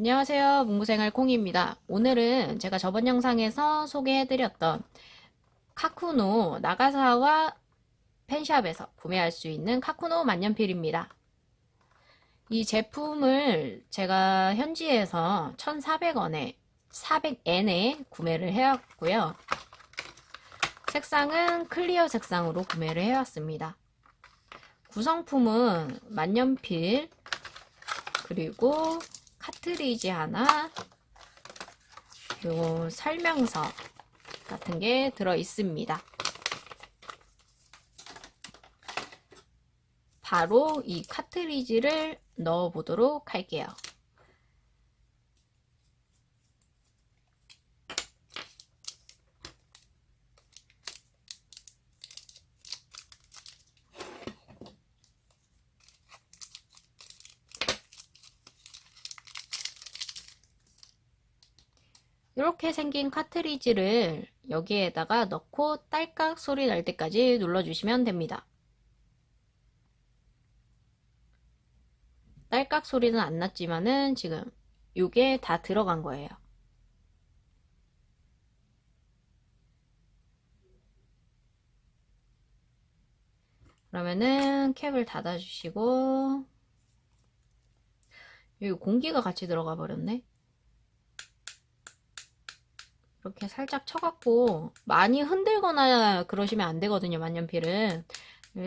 안녕하세요. 문구생활 콩입니다. 오늘은 제가 저번 영상에서 소개해드렸던 카쿠노 나가사와 펜샵에서 구매할 수 있는 카쿠노 만년필입니다. 이 제품을 제가 현지에서 1,400원에 400엔에 구매를 해왔고요. 색상은 클리어 색상으로 구매를 해왔습니다. 구성품은 만년필 그리고 카트리지 하나 그리고 설명서 같은 게 들어 있습니다. 바로 이 카트리지를 넣어 보도록 할게요. 이렇게 생긴 카트리지를 여기에다가 넣고 딸깍 소리 날 때까지 눌러주시면 됩니다. 딸깍 소리는 안 났지만은 지금 이게 다 들어간 거예요. 그러면은 캡을 닫아주시고 여기 공기가 같이 들어가 버렸네. 이렇게 살짝 쳐갖고 많이 흔들거나 그러시면 안 되거든요 만년필은.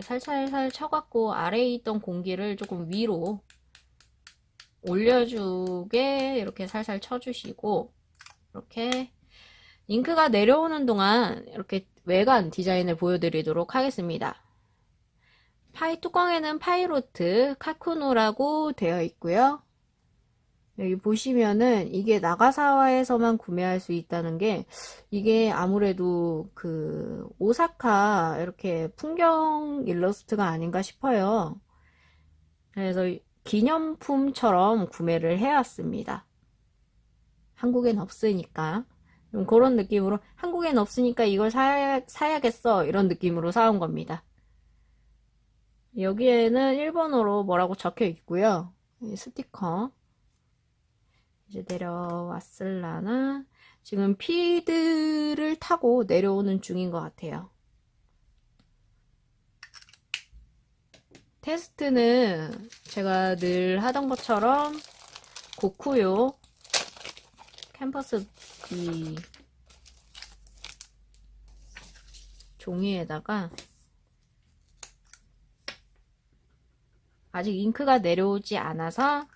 살살살 쳐갖고 아래에 있던 공기를 조금 위로 올려주게 이렇게 살살 쳐주시고 이렇게 잉크가 내려오는 동안 이렇게 외관 디자인을 보여드리도록 하겠습니다. 파이 뚜껑에는 파이로트 카쿠노라고 되어 있고요 여기 보시면은 이게 나가사와에서만 구매할 수 있다는 게 이게 아무래도 그 오사카 이렇게 풍경 일러스트가 아닌가 싶어요. 그래서 기념품처럼 구매를 해왔습니다. 한국엔 없으니까. 좀 그런 느낌으로 한국엔 없으니까 이걸 사야, 사야겠어 이런 느낌으로 사온 겁니다. 여기에는 일본어로 뭐라고 적혀 있고요. 스티커 이제 내려왔을라나 지금 피드를 타고 내려오는 중인 것 같아요. 테스트는 제가 늘 하던 것처럼 고쿠요 캠퍼스 이 종이에다가 아직 잉크가 내려오지 않아서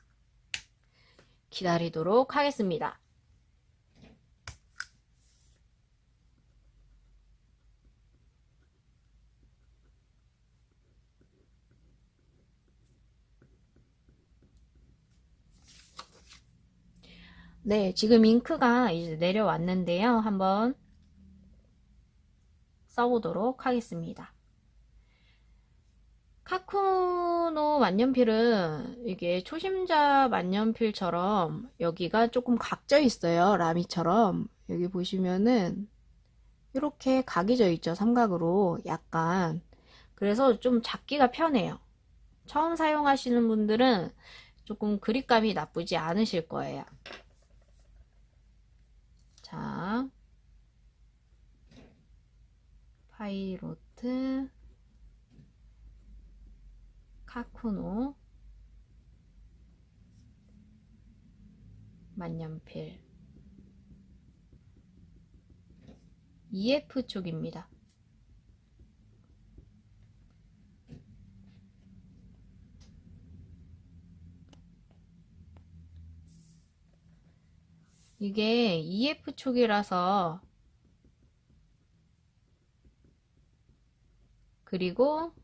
기다리도록 하겠습니다. 네, 지금 잉크가 이제 내려왔는데요. 한번 써보도록 하겠습니다. 카쿠노 만년필은 이게 초심자 만년필처럼 여기가 조금 각져 있어요. 라미처럼. 여기 보시면은 이렇게 각이 져 있죠. 삼각으로 약간. 그래서 좀 잡기가 편해요. 처음 사용하시는 분들은 조금 그립감이 나쁘지 않으실 거예요. 자, 파이로트 카쿠노 만년필 EF 쪽입니다. 이게 EF 촉이라서 그리고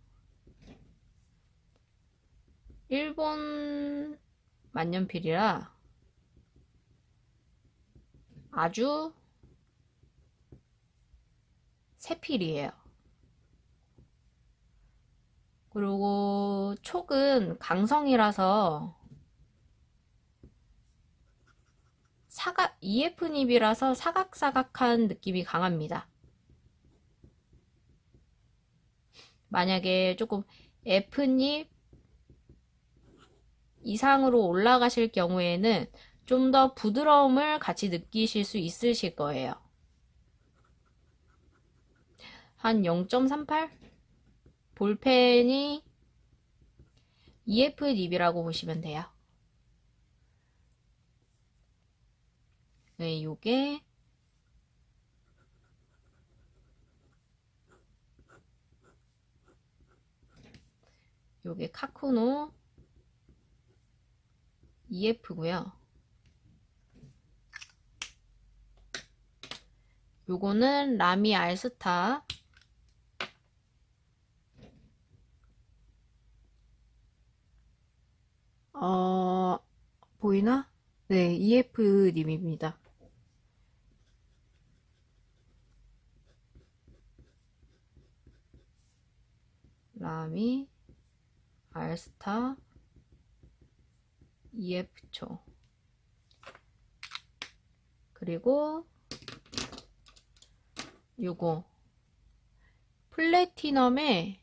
일본 만년필이라 아주 새 필이에요. 그리고 촉은 강성이라서 사각 EF 닙이라서 사각사각한 느낌이 강합니다. 만약에 조금 F 닙 이상으로 올라가실 경우에는 좀 더 부드러움을 같이 느끼실 수 있으실 거예요. 한 0.38? 볼펜이 EF 닙이라고 보시면 돼요. 네, 요게 요게 카쿠노 EF고요. 요거는 라미 알스타 어 보이나? 네, EF 님입니다. 라미 알스타 EF초 그리고 요거 플래티넘의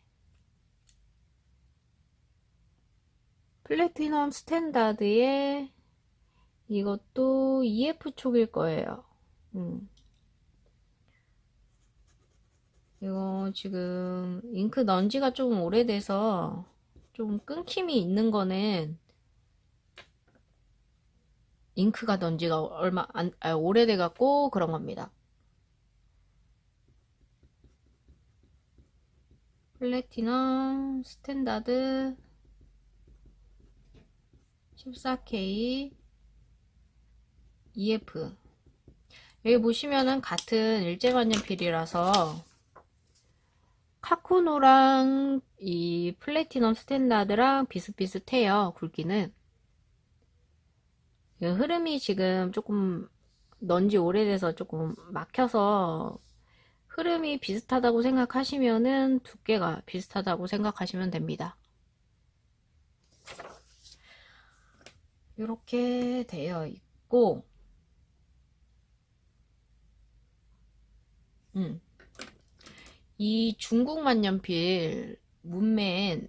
플래티넘 스탠다드의 이것도 EF 촉일 거예요. 음. 이거 지금 잉크 넣은 지가 좀 오래돼서 좀 끊김이 있는 거는 잉크가 넣은 지가 얼마 안, 아, 오래돼 갖고 그런 겁니다. 플래티넘 스탠다드 14K EF 여기 보시면은 같은 일제만년필이라서 카쿠노랑 이 플래티넘 스탠다드랑 비슷비슷해요 굵기는 이 흐름이 지금 조금 넌지 오래돼서 조금 막혀서 흐름이 비슷하다고 생각하시면은 두께가 비슷하다고 생각하시면 됩니다. 이렇게 되어 있고, 음, 이 중국 만년필 문맨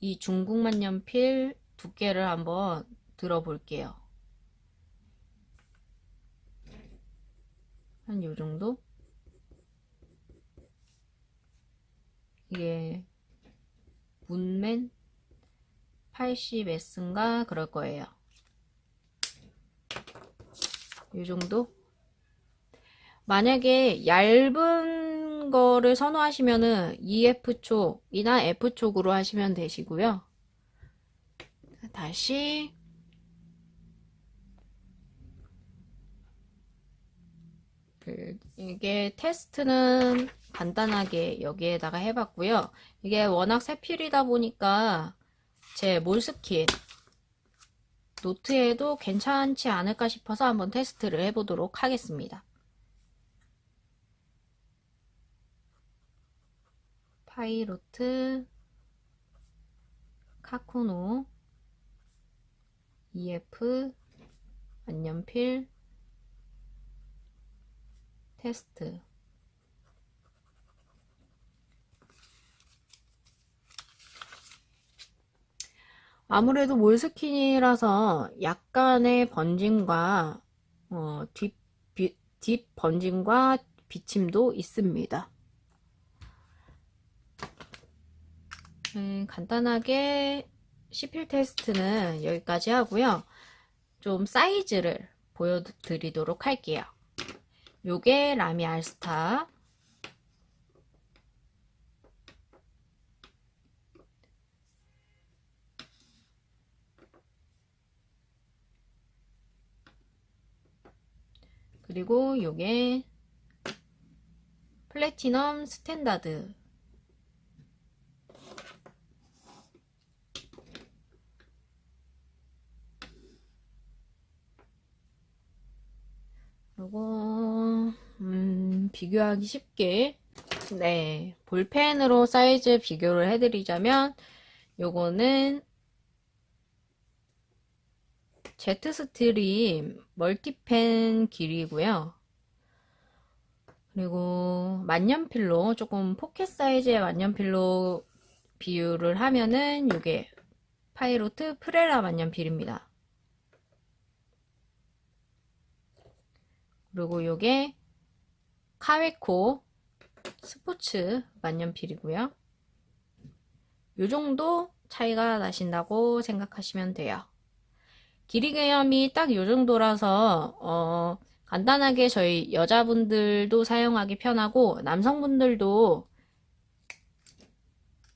이 중국 만년필 두께를 한번 들어볼게요. 한 요 정도? 이게 문맨 80S인가 그럴 거예요. 이 정도? 만약에 얇은 거를 선호하시면은 EF 쪽이나 F 쪽으로 하시면 되시고요. 다시 그 이게 테스트는 간단하게 여기에다가 해봤고요. 이게 워낙 새 필이다 보니까 제 몰스킨 노트에도 괜찮지 않을까 싶어서 한번 테스트를 해보도록 하겠습니다. 파이로트 카쿠노 EF 만년필 테스트 아무래도 몰스킨이라서 약간의 번짐과 어, 뒷, 비- 뒷 번짐과 비침도 있습니다. 음, 간단하게 CPL 테스트는 여기까지 하고요. 좀 사이즈를 보여드리도록 할게요. 요게 라미 알스타. 그리고 요게 플래티넘 스탠다드 요거 음, 비교하기 쉽게 네 볼펜으로 사이즈 비교를 해드리자면 요거는 제트 스트림 멀티펜 길이고요. 그리고 만년필로 조금 포켓 사이즈의 만년필로 비율을 하면은 요게 파이로트 프레라 만년필입니다. 그리고 요게 카웨코 스포츠 만년필이고요. 요 정도 차이가 나신다고 생각하시면 돼요. 길이 개념이 딱 요 정도라서 어, 간단하게 저희 여자분들도 사용하기 편하고 남성분들도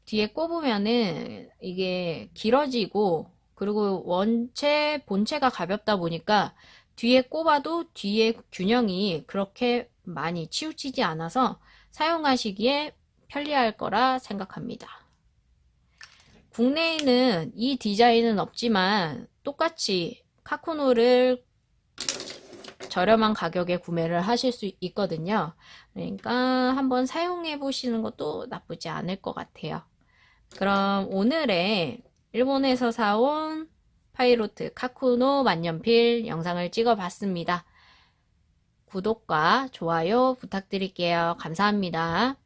뒤에 꼽으면은 이게 길어지고 그리고 원체 본체가 가볍다 보니까 뒤에 꼽아도 뒤에 균형이 그렇게 많이 치우치지 않아서 사용하시기에 편리할 거라 생각합니다. 국내에는 이 디자인은 없지만 똑같이 카쿠노를 저렴한 가격에 구매를 하실 수 있거든요. 그러니까 한번 사용해 보시는 것도 나쁘지 않을 것 같아요. 그럼 오늘의 일본에서 사온 파이로트 카쿠노 만년필 영상을 찍어 봤습니다. 구독과 좋아요 부탁드릴게요. 감사합니다.